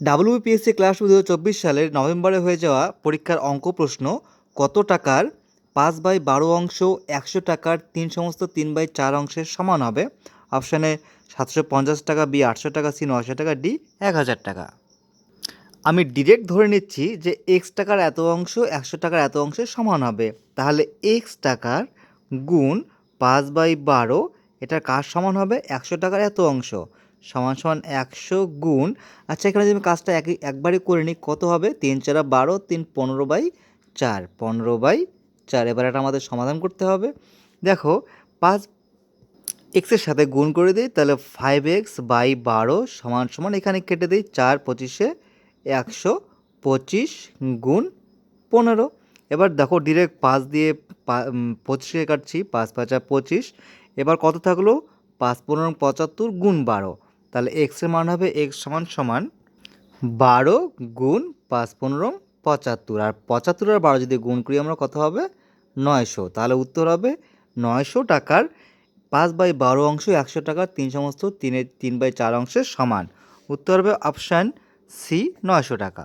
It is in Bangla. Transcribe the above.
ডাব্লিউপিএসসি ক্লাস দু সালের নভেম্বরে হয়ে যাওয়া পরীক্ষার অঙ্ক প্রশ্ন, কত টাকার পাঁচ বাই বারো অংশ একশো টাকার তিন সমস্ত তিন বাই চার অংশের সমান হবে? অপশানে সাতশো পঞ্চাশ টাকা, বি, আটশো টাকা, সি নশো টাকা, ডি, এক হাজার টাকা। আমি ডিরেক্ট ধরে নিচ্ছি যে এক্স টাকার এত অংশ একশো টাকার এত অংশের সমান হবে। তাহলে এক্স টাকার গুণ পাঁচ বাই বারো এটা কার সমান হবে? একশো টাকার এত অংশ। সমান সমান একশো গুণ। আচ্ছা এখানে যদি আমি কাজটা এক একবারই করে নিই, কত হবে? তিন চারা বারো, তিন পনেরো বাই চার। পনেরো বাই চার, এবার এটা আমাদের সমাধান করতে হবে। দেখো, পাঁচ এক্সের সাথে গুণ করে দিই, তাহলে ফাইভ এক্স বাই বারো সমান সমান এখানে কেটে দিই, চার পঁচিশে একশো পঁচিশ গুণ পনেরো। এবার দেখো ডিরেক্ট পাঁচ দিয়ে পঁচিশে কাটছি, পাঁচ পাঁচা পঁচিশ। এবার কত থাকল? পাঁচ পনেরো পঁচাত্তর গুণ বারো। তাহলে এক্সের মান হবে এক্স সমান সমান বারো গুণ পাঁচ পনেরো পঁচাত্তর। আর পঁচাত্তর আর বারো যদি গুণ করি আমরা কত হবে? নয়শো। তাহলে উত্তর হবে নয়শো টাকার পাঁচ বাই বারো অংশ একশো টাকার তিন সমস্ত তিনের তিন বাই চার অংশের সমান। উত্তর হবে অপশান সি নয়শো টাকা।